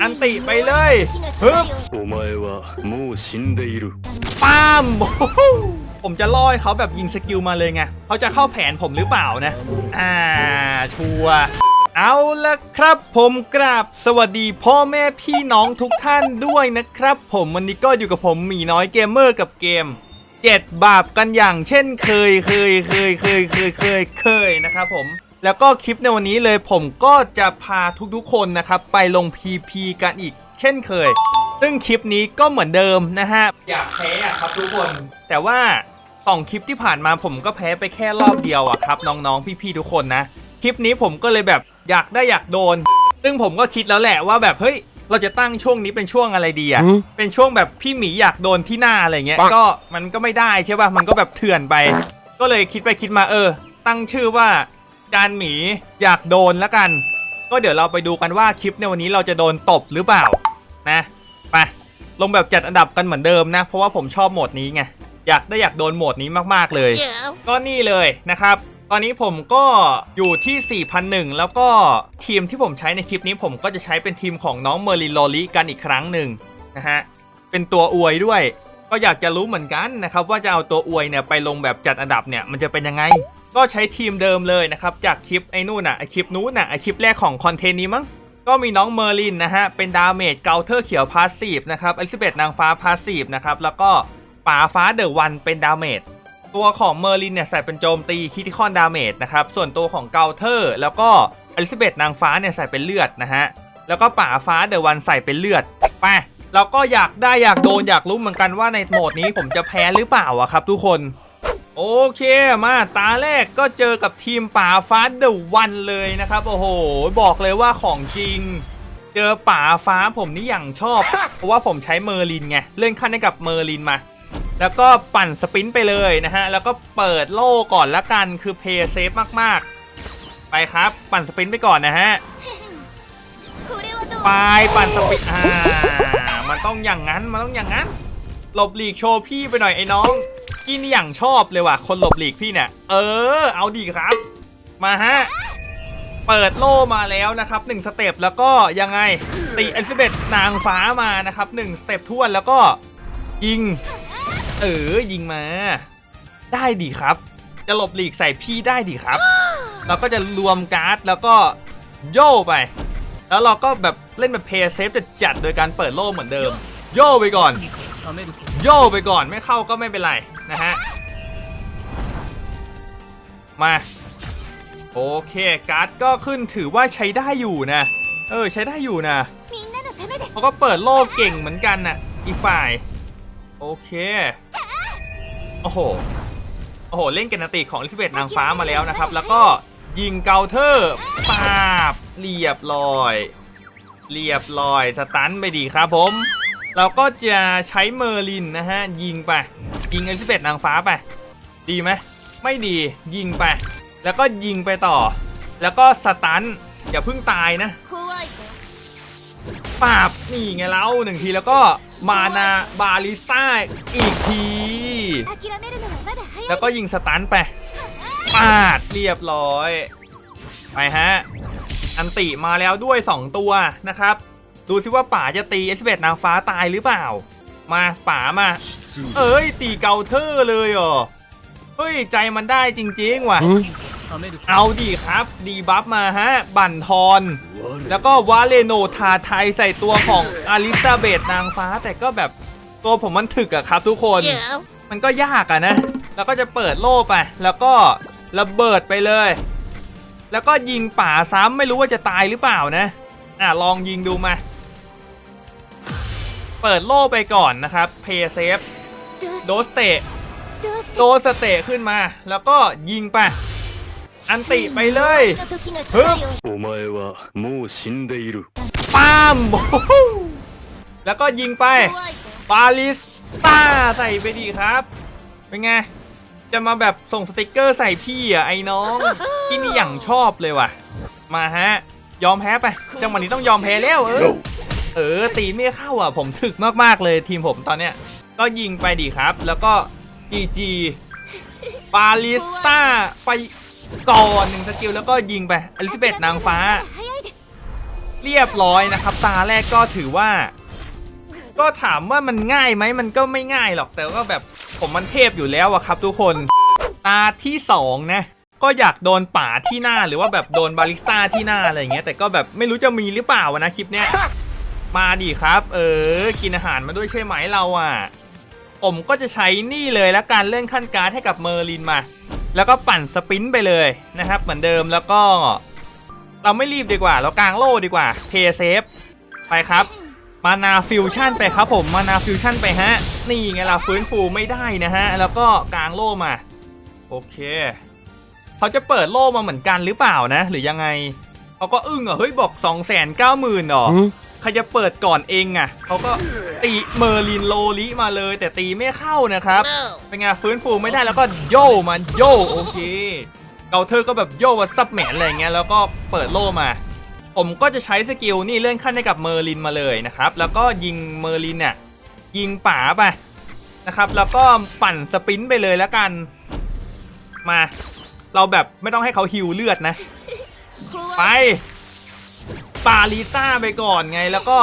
อันติไปเลยฮึบป้ามผมจะล่อยเขาแบบยิงสกิลมาเลยไงเขาจะเข้าแผนผมหรือเปล่านะ อ่า ชัวเอาละครับผมกราบสวัสดีพ่อแม่พี่น้องทุกท่านด้วยนะครับ ผมวันนี้ก็อยู่กับผมหมีน้อยเกมเมอร์กับเกมเจ็ดบาปกันอย่างเช่นเคยเคยเคยเคยเคยเคยเคยนะครับผม แล้วก็คลิปในวันนี้เลยผมก็จะพาทุกๆคนนะครับไปลง PP กันอีกเช่นเคย ซึ่งคลิปนี้ก็เหมือนเดิมนะฮะ อยากแพ้อะครับทุกคน แต่ว่าสองคลิปที่ผ่านมาผมก็แพ้ไปแค่รอบเดียวอะครับ น้องๆ พี่ๆทุกคนนะ คลิปนี้ผมก็เลยแบบอยากได้อยากโดน ซึ่งผมก็คิดแล้วแหละว่าแบบเฮ้ยเราจะตั้งช่วงนี้เป็นช่วงอะไรดีอะเป็นช่วงแบบพี่หมีอยากโดนที่หน้าอะไรเงี้ย ก็มันก็ไม่ได้ใช่ป่ะ มันก็แบบเถื่อนไป ก็เลยคิดไปคิดมาเออ ตั้งชื่อว่า จานหมีอยากโดนแล้วกัน ก็เดี๋ยวเราไปดูกันว่าคลิปในวันนี้เราจะโดนตบหรือเปล่านะไปลงแบบจัดอันดับกันเหมือนเดิมนะ เพราะว่าผมชอบโหมดนี้ไงอยากได้อยากโดนโหมดนี้มากๆเลย ก็นี่เลยนะครับ ตอนนี้ผมก็อยู่ที่ 4,001 แล้วก็ทีมที่ผมใช้ในคลิปนี้ผมก็จะใช้เป็นทีมของน้องเมอร์ลินลอลิกันอีกครั้งหนึ่งนะฮะเป็นตัวอวยด้วย ก็อยากจะรู้เหมือนกันนะครับว่าจะเอาตัวอวยเนี่ยไปลงแบบจัดอันดับเนี่ยมันจะเป็นยังไง ก็ใช้ทีมเดิมเลยนะครับ จากคลิปไอ้นู่นอะไอคลิปนู้นอะไอคลิปแรกของคอนเทนต์นี้มั้งก็มีน้องเมอร์ลินนะฮะ เป็นดาเมจเกาเทอร์เขียวพาสซีฟนะครับอลิซาเบธนางฟ้าพาสซีฟนะครับ แล้วก็ป่าฟ้าเดอะวันเป็นดาเมจตัวของเมอร์ลินเนี่ยใส่เป็นโจมตีคิติคอนดาเมจนะครับ ส่วนตัวของเกาเทอร์ แล้วก็อลิซาเบธนางฟ้าเนี่ยใส่เป็นเลือดนะฮะ แล้วก็ป่าฟ้าเดอะวันใส่เป็นเลือดไปเราก็อยากได้อยากโดนอยากรู้เหมือนกันว่าในโหมดนี้ผมจะแพ้หรือเปล่าอะครับ ทุกคน โอเคมาตาแรกก็เจอกับทีมป่าฟ้าเดอะวันเลยนะครับ โอ้โห บอกเลยว่าของจริง เจอป่าฟ้าผมนี่อย่างชอบ เพราะว่าผมใช้เมอร์ลินไง เลื่อนขั้นให้กับเมอร์ลินมา แล้วก็ปั่นสปรินต์ไปเลยนะฮะ แล้วก็เปิดโล่ก่อนละกันคือเพย์เซฟมากๆ ไปครับ ปั่นสปรินต์ไปก่อนนะฮะไปปั่นสปรินต์อ่ามันต้องอย่างนั้นมันต้องอย่างนั้น หลบหลีกโชว์พี่ไปหน่อยไอ้น้องพี่นี่อย่างชอบเลยว่ะ คนหลบหลีกพี่เนี่ย เออ เอาดีครับ มาฮะ เปิดโล่มาแล้วนะครับ1สเต็ปแล้วก็ยังไงตีเอลิซาเบธนางฟ้ามานะครับ1สเต็ปทวนแล้วก็ยิง เออ ยิงมา ได้ดีครับ จะหลบหลีกใส่พี่ได้ดีครับ เราก็จะรวมการ์ดแล้วก็โย่ไป แล้วเราก็แบบเล่นแบบเพย์เซฟจะจัดโดยการเปิดโล่เหมือนเดิม โย่ไปก่อน โย่ไปก่อนไม่เข้าก็ไม่เป็นไรนะฮะ มา โอเคการ์ดก็ขึ้นถือว่าใช้ได้อยู่นะ เออใช้ได้อยู่นะเขาก็เปิดโลกเก่งเหมือนกันนะ่ะอีกฝ่าย โอเคโอ้โหโอ้โห เล่นเกนติของลิซเบตนางฟ้ามาแล้วนะครับ แล้วก็ยิงเกาเทอร์ปาบ เรียบร้อย เรียบร้อย สตันไปดีครับผม เราก็จะใช้เมอร์ลินนะฮะ ยิงไป ยิงเอลิซเบตนางฟ้าไป ดีไหมไม่ดียิงไป แล้วก็ยิงไปต่อ แล้วก็สตันอย่าเพิ่งตายนะปราบนี่ไงเล่าหนึ่งทีแล้วก็มานาบาลิสต้าอีกที แล้วก็ยิงสตันไปปาดเรียบร้อย ไปฮะ อันติมาแล้วด้วย 2 ตัวนะครับ ดูซิว่าป่าจะตีเอสเบนางฟ้าตายหรือเปล่า มาป่ามา เอ้ย ตีเกาเทอร์เลยเหรอ เฮ้ย ใจมันได้จริงๆว่ะ เอาดีครับ ดีบัฟมาฮะ บั่นทอน แล้วก็วาเลโนทาไทยใส่ตัวของอลิซาเบธนางฟ้าแต่ก็แบบตัวผมมันถึกอะครับทุกคน มันก็ยากอะนะ แล้วก็จะเปิดโล่ไป แล้วก็ระเบิดไปเลย แล้วก็ยิงป่าซ้ำไม่รู้ว่าจะตายหรือเปล่านะ อะลองยิงดูมา เปิดโล่ไปก่อนนะครับ เพย์เซฟ โดสเตะ โดสเตะขึ้นมา แล้วก็ยิงไป อันติไปเลยฮึบป้ามแล้วก็ยิงไป ปาลิสต้าใส่ไปดีครับ เป็นไง จะมาแบบส่งสติกเกอร์ใส่พี่อะไอ้น้องที่นี่อย่างชอบเลยว่ะ มาฮะ ยอมแพ้ไป จังหวะนี้ต้องยอมแพ้แล้วเออ เออตีไม่เข้าอะ ผมถึกมากมากเลยทีมผมตอนเนี้ย ก็ยิงไปดีครับ แล้วก็อีจีปาลิสต้าไปก่อนหนึ่งสกิลแล้วก็ยิงไปอลิซาเบตนางฟ้า เรียบร้อยนะครับ ตาแรกก็ถือว่า ก็ถามว่ามันง่ายไหมมันก็ไม่ง่ายหรอกแต่ก็แบบผมมันเทพอยู่แล้วอะครับ ทุกคน ตาที่สองนะก็อยากโดนป่าที่หน้าหรือว่าแบบโดนบาลิสต้าที่หน้าอะไรอย่างเงี้ยแต่ก็แบบไม่รู้จะมีหรือเปล่าวะนะคลิปเนี้ย มาดิครับ เออ กินอาหารมาด้วยใช่ไหมเราอะผมก็จะใช้นี่เลยแล้วการเลื่อนขั้นการ์ดให้กับเมอร์ลินมา แล้วก็ปั่นสปรินต์ไปเลยนะครับ เหมือนเดิมแล้วก็ เราไม่รีบดีกว่า เรากางโล่ดีกว่าเพย์เซฟไปครับ มานาฟิวชั่นไปครับผมมานาฟิวชั่นไปฮะ นี่ไงล่ะฟื้นฟูไม่ได้นะฮะ แล้วก็กางโล่มา โอเค เขาจะเปิดโล่มาเหมือนกันหรือเปล่านะ หรือยังไงเขาก็อึ้งอะเฮ้ยบอก 2 9 0 0 0 0หมื่นหรอ ใครจะเปิดก่อนเองอะเขาก็ตีเมอร์ลินโลลิมาเลย แต่ตีไม่เข้านะครับเป็นไงฟื้นฟูไม่ได้แล้วก็โยมาโยโอเคเกาเธอก็แบบโยว่าซับแหมนอะไรเงี้ยแล้วก็เปิดโล่มา ผมก็จะใช้สกิลนี่เลื่อนขั้นให้กับเมอร์ลินมาเลยนะครับแล้วก็ยิงเมอร์ลินเนี่ยยิงป่าไปนะครับแล้วก็ปั่นสปรินต์ไปเลยแล้วกันมา เราแบบไม่ต้องให้เขาฮิวเลือดนะ ไป ปาลิซ่าไปก่อนไงแล้วก็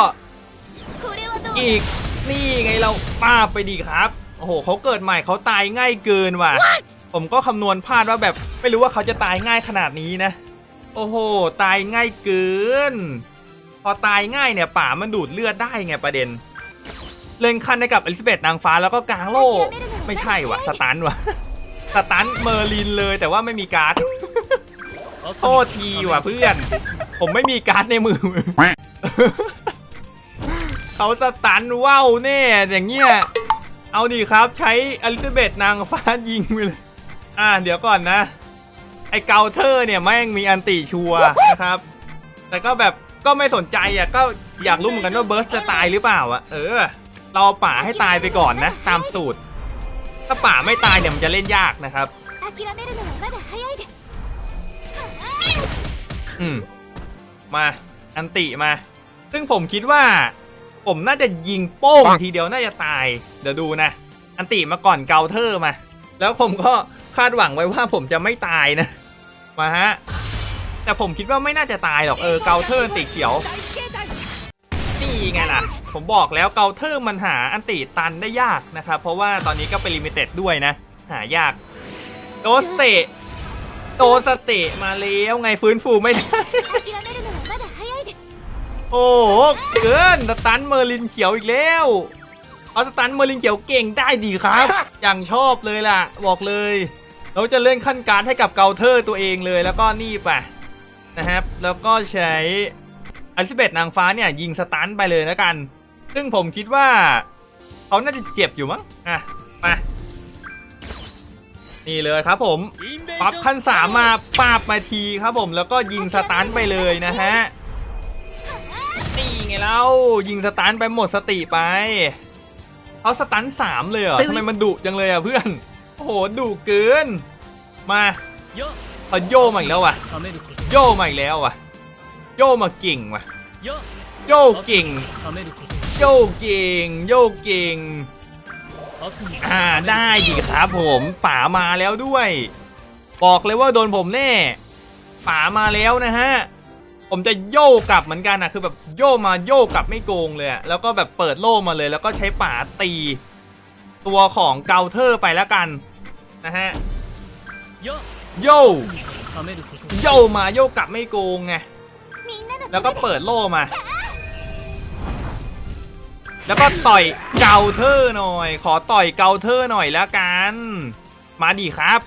อีกนี่ไงเราป้าไปดีครับ โอ้โหเขาเกิดใหม่เขาตายง่ายเกินว่ะ ผมก็คำนวณพลาดว่าแบบไม่รู้ว่าเขาจะตายง่ายขนาดนี้นะ โอ้โห ตายง่ายเกิน พอตายง่ายเนี่ยป่ามันดูดเลือดได้ไงประเด็น เล่นคันได้กับอลิซาเบธนางฟ้าแล้วก็กางโลกไม่ใช่ว่ะสตันว่ะสตันเมอร์ลินเลยแต่ว่าไม่มีการ์ดโทษทีว่ะเพื่อน ผมไม่มีการ์ดในมือ เขาสตันว้าวแน่อย่างเงี้ย เอาดีครับใช้อลิซาเบธนางฟ้ายิงไปเลย อ่าเดี๋ยวก่อนนะ ไอเกาเธอเนี่ยแม่งมีอันติชัวนะครับ แต่ก็แบบก็ไม่สนใจอะก็อยากรู้เหมือนกันว่าเบิร์สจะตายหรือเปล่าอะเออ เราป่าให้ตายไปก่อนนะ ตามสูตร ถ้าป่าไม่ตายเนี่ยมันจะเล่นยากนะครับ อืม มา อันติมา ซึ่งผมคิดว่า ผมน่าจะยิงโป้งทีเดียวน่าจะตาย เดี๋ยวดูนะ อันติมาก่อนเกาเทอร์มา แล้วผมก็คาดหวังไว้ว่าผมจะไม่ตายนะ มาฮะ แต่ผมคิดว่าไม่น่าจะตายหรอกเออเกาเทอร์อันติเขียว นี่ไงล่ะ ผมบอกแล้วเกาเทอร์มันหาอันติตันได้ยากนะครับ เพราะว่าตอนนี้ก็เป็นลิมิเต็ดด้วยนะ หายากโดสเตะ โตนสติมาแล้วไงฟื้นฟูไม่ได้โอ้เกินสตันเมอร์ลินเขียวอีกแล้วเอาสตันเมอร์ลินเขียวเก่งได้ดีครับ อย่างชอบเลยล่ะ บอกเลย เราจะเลื่อนขั้นการให้กับเกาเทอร์ตัวเองเลยแล้วก็นี่ปะนะครับ แล้วก็ใช้อลิซาเบธนางฟ้าเนี่ยยิงสตันไปเลยแล้วกัน ซึ่งผมคิดว่า เขาน่าจะเจ็บอยู่มั้งอะมา นี่เลยครับผมปรับขั้นสามมาปาบมาทีครับผมแล้วก็ยิงสตันไปเลยนะฮะนี่ไงเล่ายิงสตันไปหมดสติไปเขาสตันสามเลยเหรอทำไมมันดุจังเลยอะเพื่อนโอ้โหดุเกิน มาเขาโยมาอีกแล้วว่ะ โยมาอีกแล้วว่ะ โยมาเก่งว่ะ โยเก่ง โยเก่ง โยเก่ง อ่าได้ดีครับผมป๋ามาแล้วด้วย บอกเลยว่าโดนผมแน่ป๋ามาแล้วนะฮะผมจะโย่กลับเหมือนกันนะคือแบบโย่มาโย่กลับไม่โกงเลยแล้วก็แบบเปิดโล่มาเลย แล้วก็ใช้ป๋าตี ตัวของเกาเทอร์ไปแล้วกันนะฮะโยโย่มาโย่กลับไม่โกงไงแล้วก็เปิดโล่มา แล้วก็ต่อยเกาเทอหน่อย ขอต่อยเกาเทอหน่อยแล้วกัน มาดีครับ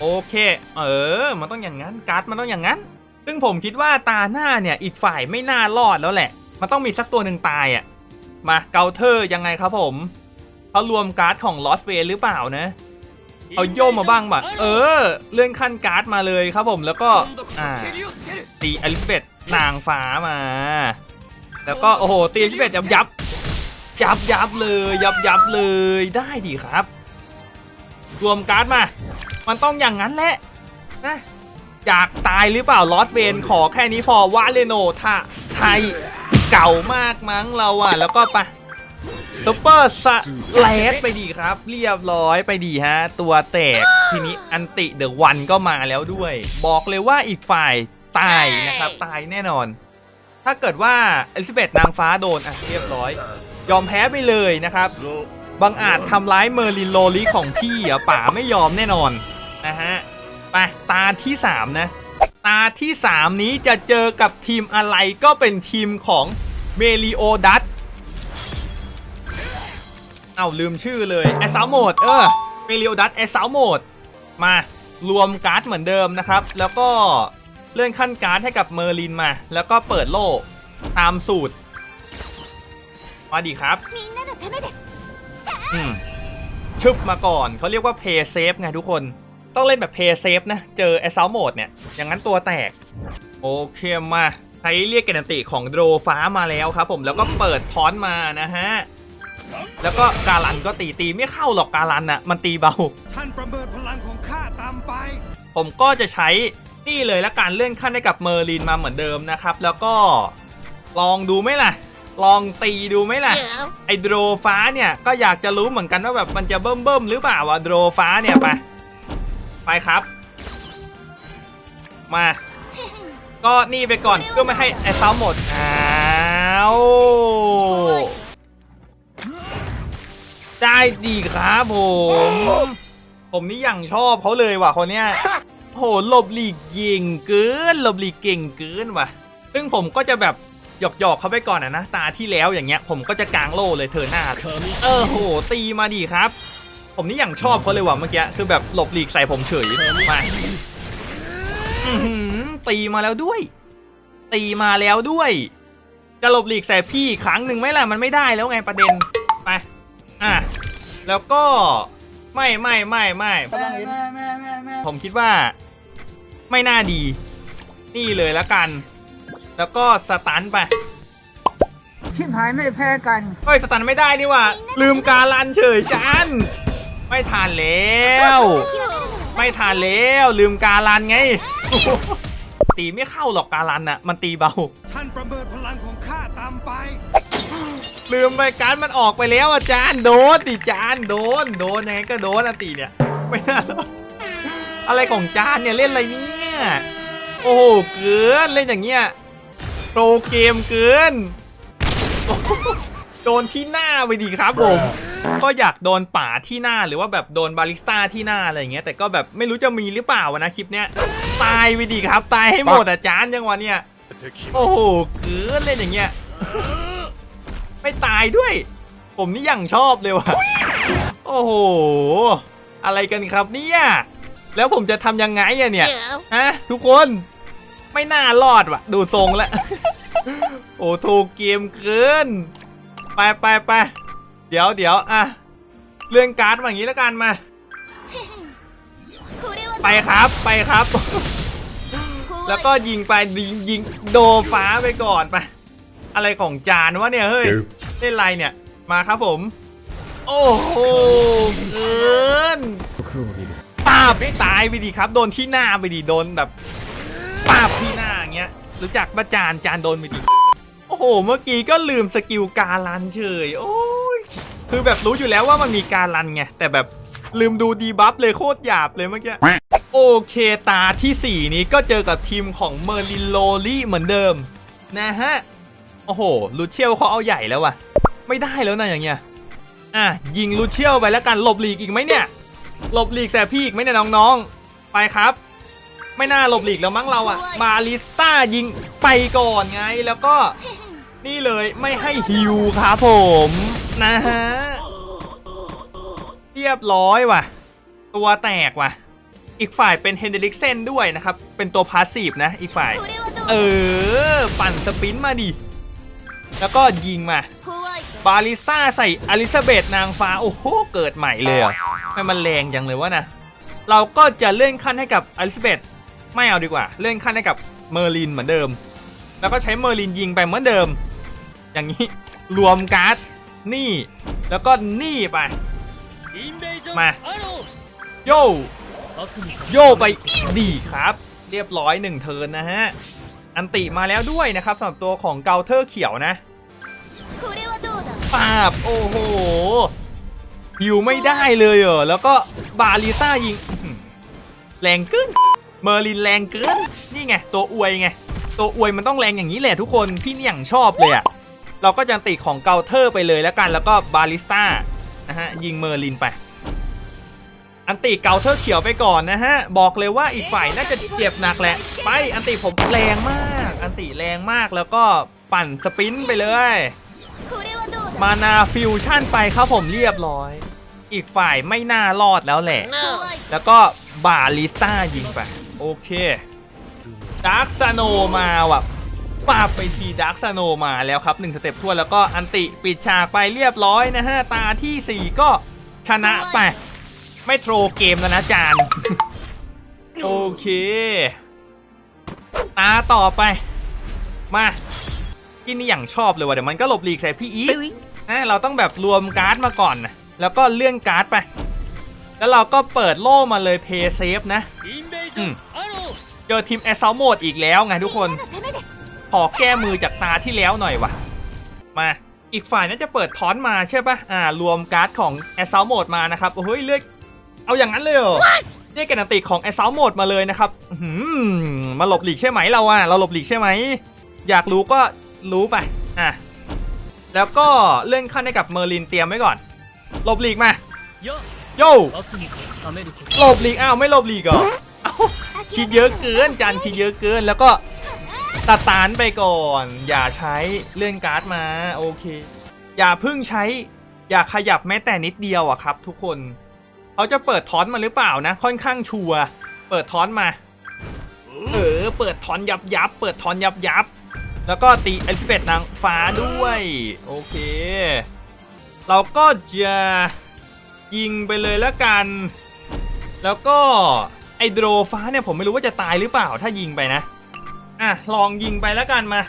โอเค เออ มันต้องอย่างนั้นการ์ดมันต้องอย่างนั้น ซึ่งผมคิดว่าตาหน้าเนี่ยอีกฝ่ายไม่น่ารอดแล้วแหละ มันต้องมีสักตัวหนึ่งตายอะ่ะ มาเกาเทอยังไงครับผมเขารวมการ์ดของลอสเวหรือเปล่านะเอาโยมมาบ้างบ่ะเออ เลื่อนขั้นการ์ดมาเลยครับผมแล้วก็อ่าตีอลิซาเบธนางฟ้ามา แล้วก็โอ้โหตีอลิเบธยับยับยับยับเลยยับยับเลยได้ดีครับ รวมการ์ดมา มันต้องอย่างนั้นแหละนะอยากตายหรือเปล่าลอสเวนขอแค่นี้พอวาเลโนท่าไทยเก่ามากมั้งเราอะ แล้วก็ไปซุปเปอร์สแลดไปดีครับ เรียบร้อยไปดีฮะ ตัวแตกทีนี้อันติเดอะวันก็มาแล้วด้วย บอกเลยว่าอีกฝ่ายตายนะครับ ตายแน่นอน ถ้าเกิดว่าอลิซาเบธนางฟ้าโดนอะเรียบร้อย ยอมแพ้ไปเลยนะครับบังอาจทำร้ายเมอร์ลินโลลิของพี่อะป่าไม่ยอมแน่นอนนะฮะไปตาที่3นะตาที่ 3 นี้จะเจอกับทีมอะไรก็เป็นทีมของเมลิโอดัตเอาลืมชื่อเลยแอสซาวโหมดเออเมลิโอดัตแอสซาวโหมดมารวมการ์ดเหมือนเดิมนะครับ แล้วก็ เลื่อนขั้นการ์ดให้กับเมอร์ลินมา แล้วก็เปิดโล่ตามสูตรมาดีครับอืมชุบมาก่อนเขาเรียกว่าเพย์เซฟไงทุกคน ต้องเล่นแบบเพย์เซฟนะ เจอ assault โมดเนี่ย อย่างนั้นตัวแตก โอเคมาใช้เรียกเกณฑ์ติของโดรฟ้ามาแล้วครับผมแล้วก็เปิดทอนมานะฮะแล้วก็กาลันก็ตีตีไม่เข้าหรอกกาลันน่ะมันตีเบา ท่านประเมินพลังของข้าตามไป ผมก็จะใช้ นี่เลยและการเลื่อนขั้นให้กับเมอร์ลินมาเหมือนเดิมนะครับ แล้วก็ลองดูไหมล่ะ ลองตีดูไหมล่ะ ไอโดรฟ้าเนี่ยก็อยากจะรู้เหมือนกันว่าแบบมันจะเบิ่มเบิ่มๆหรือเปล่าวะโดรฟ้าเนี่ยไปไปครับ มา ก็นี่ไปก่อนเพื่อไม่ให้ไอเซาหมดอ้าวได้ดีครับผม ผมนี่ยังชอบเขาเลยว่ะคนเนี้ย โหหลบหลีกเก่งเกินหลบหลีกเก่งเกินว่ะ ซึ่งผมก็จะแบบหยอกหยอกๆเขาไปก่อนอะนะ ตาที่แล้วอย่างเงี้ย ผมก็จะกางโล่เลยเธอหน้าเออโห ตีมาดีครับ ผมนี่อย่างชอบเขาเลยว่ะเมื่อกี้คือแบบหลบหลีกใส่ผมเฉยมาอื้อหือตีมาแล้วด้วย ตีมาแล้วด้วย จะหลบหลีกใส่พี่อีกครั้งหนึ่งไหมล่ะมันไม่ได้แล้วไงประเด็นไปอะแล้วก็ไม่ไม่ไม่ไม่ผมคิดว่า ไม่น่าดี นี่เลยแล้วกัน แล้วก็สตันไป ชิบหายไม่แพ้กัน เฮ้ยสตันไม่ได้นี่ว่ะลืมการลันเฉยจานไม่ทานแล้ว ไม่ทานแล้วลืมการลันไง ตีไม่เข้าหรอกการลันน่ะ มันตีเบา ท่านประเมินพลังของข้าตามไป ลืมไปการดมันออกไปแล้วอาจารย์โดนดิจานโดนโดนยังไงก็โดนอะตีเนี่ย ไม่น่ารอดอะไรของจานเนี่ยเล่นอะไรเนี่ย โอ้โหเกินเล่นอย่างเงี้ยโปรเกมเกินโโดนที่หน้าไปดีครับผมก็อยากโดนป่าที่หน้าหรือว่าแบบโดนบาริสต้าที่หน้าอะไรอย่างเงี้ยแต่ก็แบบไม่รู้จะมีหรือเปล่าวะนะคลิปเนี้ยตายไปดีครับ ตายให้หมดอาจารย์ยังวะเนี่ยโอ้โหเกินเล่นอย่างเงี้ยไม่ตายด้วย ผมนี่ยังชอบเลยว่ะโอ้โห อะไรกันครับเนี่ย แล้วผมจะทำยังไงอะเนี่ยฮะทุกคนไม่น่ารอดว่ะ ดูทรงแล้ว โอ้ถูกเกมเกิน ไปไปไปเดี๋ยวเดี๋ยวอะเรื่องการ์ดแบบนี้แล้วกันมา ไปครับไปครับ แล้วก็ยิงไปยิงยิงโดฟ้าไปก่อนไปอะไรของจานวะเนี่ยเฮ้ยเล่นไรเนี่ยมาครับผม โอ้โหเกินาบตายไปดีครับ โดนที่หน้าไปดีโดนแบบปาบที่หน้าอย่างเงี้ย รู้จักประจานจานโดนไปดีโอ้โห เมื่อกี้ก็ลืมสกิลการลันเฉย โอ้ย คือแบบรู้อยู่แล้วว่ามันมีการลันไง แต่แบบลืมดูดีบัฟเลยโคตรหยาบเลยเมื่อกี้ โอเคตาทีสี่4 นี้ก็เจอกับทีมของเมอร์ลินโลลี่เหมือนเดิม นะฮะ โอ้โห ลูเชียลเขาเอาใหญ่แล้วว่ะ ไม่ได้แล้วนะอย่างเงี้ย อะ ยิงลูเชียลไปแล้วกันหลบหลีกอีกไหมเนี่ย หลบหลีกแสบพี่อีกไหมเนี่ยน้องๆ ไปครับ ไม่น่าหลบหลีกแล้วมั้งเราอะมาลิสต้ายิงไปก่อนไงแล้วก็นี่เลยไม่ให้ฮิวครับผมนะฮะเรียบร้อยว่ะ ตัวแตกว่ะ อีกฝ่ายเป็นเฮนเดริกเซนด้วยนะครับ เป็นตัวพาสซีฟนะ อีกฝ่าย เออ ปั่นสปินมาดิ แล้วก็ยิงมา บาลิซาใส่อลิซาเบธนางฟ้า โอ้โห เกิดใหม่เลยอะไม่มันแรงจังเลยวะนะ เราก็จะเลื่อนขั้นให้กับอลิซาเบธไม่เอาดีกว่า เลื่อนขั้นให้กับเมอร์ลินเหมือนเดิม แล้วก็ใช้เมอร์ลินยิงไปเหมือนเดิม อย่างนี้รวมการ์ดนี่ แล้วก็นี่ไป มา โยโยไปดีครับ เรียบร้อยหนึ่งเทินนะฮะ อันติมาแล้วด้วยนะครับสำหรับตัวของเกาเทอร์เขียวนะ ปาบ โอ้โหหิวไม่ได้เลยเออแล้วก็บาลิต้ายิง แรงเกินเมอร์ลินแรงเกิน นี่ไง ตัวอวยไง ตัวอวยมันต้องแรงอย่างนี้แหละทุกคน พี่เนี่ย่างชอบเลยอะเราก็จะติดของเกาเทอร์ไปเลยแล้วกัน แล้วก็บาลิสต้านะฮะ ยิงเมอร์ลินไป อันติเกาเทอร์เขียวไปก่อนนะฮะ บอกเลยว่าอีกฝ่ายน่าจะเจ็บหนักแหละ ไป อันติผมแรงมาก อันติแรงมากแล้วก็ปั่นสปินไปเลย มานาฟิวชั่นไปครับผมเรียบร้อย อีกฝ่ายไม่น่ารอดแล้วแหละ怖いแล้วก็บาลิสต้ายิงไป โอเคดาร์คซาโนมาว่ะปาบไปทีดาร์คซาโนมาแล้วครับ1สเต็ปทั่วนแล้วก็อันติปิดฉากไปเรียบร้อยนะฮะ ตาทีสี่ 4 ก็ชนะไป ไม่โทรเกมแล้วนะจาน โอเค ตาต่อไป มาที่นี่อย่างชอบเลยว่ะเดี๋ยวมันก็หลบหลีกใส่พี่อีท เราต้องแบบรวมการ์ดมาก่อนนะแล้วก็เลื่อนการ์ดไป แล้วเราก็เปิดโล่มาเลยเพย์เซฟนะเจอทีมแอสซอลโหมดอีกแล้วไงทุกคน ขอแก้มือจากตาที่แล้วหน่อยวะมาอีกฝ่ายน่าจะเปิดทอนมาใช่ปะอ่ารวมการ์ดของแอสซอลโหมดมานะครับโอ้ยเลือกเอาอย่างนั้นเลยเนี่ยกกันติของแอสซอลโหมดมาเลยนะครับมาหลบหลีกใช่ไหมเราอะเราหลบหลีกใช่ไหมอยากรู้ก็รู้ไปอะ แล้วก็เลื่อนขั้นให้กับเมอร์ลินเตรียมไว้ก่อนหลบหลีกมาโย่หลบหลีกอ้าวไม่หลบหลีกเหรอเอ้าคิดเยอะเกินจันคิดเยอะเกินแล้วก็ตัดตานไปก่อน อย่าใช้เลื่อนการ์ดมาโอเค อย่าเพิ่งใช้ อย่าขยับแม้แต่นิดเดียวอะครับ ทุกคนเขาจะเปิดทอนมาหรือเปล่านะ ค่อนข้างชัวร์เปิดทอนมา เออ เปิดทอนยับยับเปิดทอนยับยับ แล้วก็ตีเอลิซาเบธนางฟ้าด้วย โอเค เราก็จะยิงไปเลยแล้วกัน แล้วก็ไอโดรฟ้าเนี่ยผมไม่รู้ว่าจะตายหรือเปล่าถ้ายิงไปนะ อะ ลองยิงไปแล้วกันมา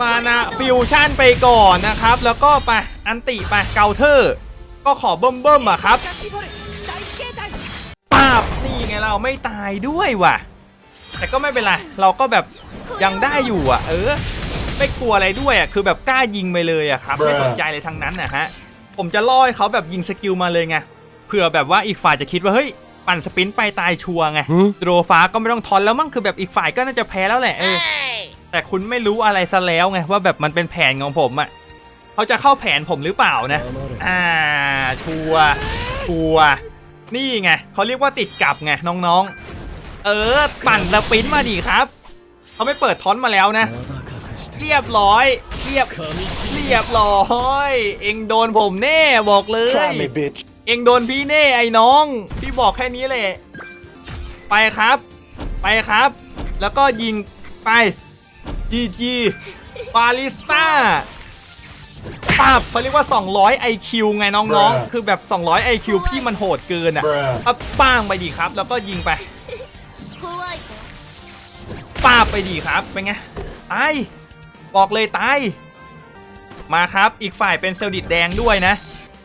ปานาฟิวชั่นไปก่อนนะครับ แล้วก็ไปอันติไปเกาเทอร์ ก็ขอเบิ่มเบิ่มๆอะครับป้าบนี่ไงเราไม่ตายด้วยว่ะ แต่ก็ไม่เป็นไร เราก็แบบยังได้อยู่อะ เออ ไม่กลัวอะไรด้วยอะ คือแบบกล้ายิงไปเลยอะครับ ไม่สนใจเลยทั้งนั้นนะฮะ ผมจะล่อให้เขาแบบยิงสกิลมาเลยไง เผื่อแบบว่าอีกฝ่ายจะคิดว่าเฮ้ยปั่นสปรินต์ไปตายชัวร์ไงโดรฟ้าก็ไม่ต้องทอนแล้วมั้ง คือแบบอีกฝ่ายก็น่าจะแพ้แล้วแหละ เออ แต่คุณไม่รู้อะไรซะแล้วไงว่าแบบมันเป็นแผนของผมอะเขาจะเข้าแผนผมหรือเปล่านะ อ่า ชัวร์ชัวร์นี่ไงเขาเรียกว่าติดกับไงน้องๆ เออ ปั่นแล้วปิ้นมาดิครับเขาไม่เปิดท้อนมาแล้วนะ เรียบร้อย เรียบ เรียบร้อย เองโดนผมแน่บอกเลย เองโดนพี่แน่ไอ้น้อง พี่บอกแค่นี้เลย ไปครับ ไปครับ แล้วก็ยิงไปจีจีบาลิสตาปาบเขาเรียกว่า 200 IQ ไงน้องๆ คือแบบ 200 IQ พี่มันโหดเกินอะป้างไปดีครับ แล้วก็ยิงไป ป้าไปดีครับ เป็นไง ตาย บอกเลยตาย มาครับ อีกฝ่ายเป็นเซลดิตแดงด้วยนะ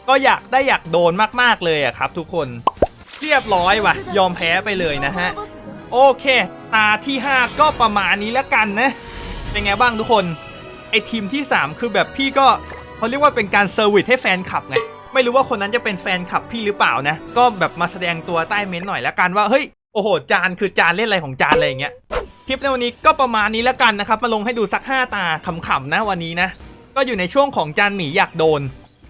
ก็อยากได้อยากโดนมากๆเลยอะครับ ทุกคน เรียบร้อยว่ะ ยอมแพ้ไปเลยนะฮะ โอเค ตาที่ 5 ก็ประมาณนี้แล้วกันนะ เป็นไงบ้างทุกคน ไอทีมที่ 3 คือแบบพี่ก็เขาเรียกว่าเป็นการเซอร์วิสให้แฟนคลับไง ไม่รู้ว่าคนนั้นจะเป็นแฟนคลับพี่หรือเปล่านะ ก็แบบมาแสดงตัวใต้เม้นหน่อยแล้วกันว่า เฮ้ย โอ้โห จานคือจานเล่นอะไรของจานอะไรอย่างเงี้ย คลิปในวันนี้ก็ประมาณนี้แล้วกันนะครับ มาลงให้ดูสัก 5 ตาขำๆนะวันนี้นะ ก็อยู่ในช่วงของจานหมีอยากโดน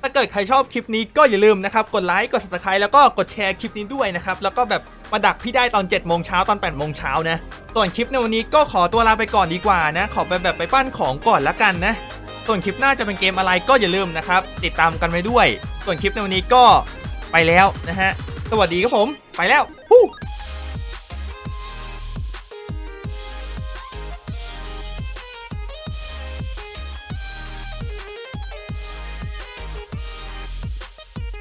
ถ้าเกิดใครชอบคลิปนี้ก็อย่าลืมนะครับ กดไลค์ กด subscribe แล้วก็กดแชร์คลิปนี้ด้วยนะครับ แล้วก็แบบมาดักพี่ได้ตอน7โมงเช้าตอน8โมงเช้านะ ส่วนคลิปในวันนี้ก็ขอตัวลาไปก่อนดีกว่านะ ขอไปแบบไปปั้นของก่อนละกันนะ ส่วนคลิปหน้าจะเป็นเกมอะไรก็อย่าลืมนะครับ ติดตามกันไว้ด้วย ส่วนคลิปในวันนี้ก็ไปแล้วนะฮะ สวัสดีครับผม ไปแล้วฮู้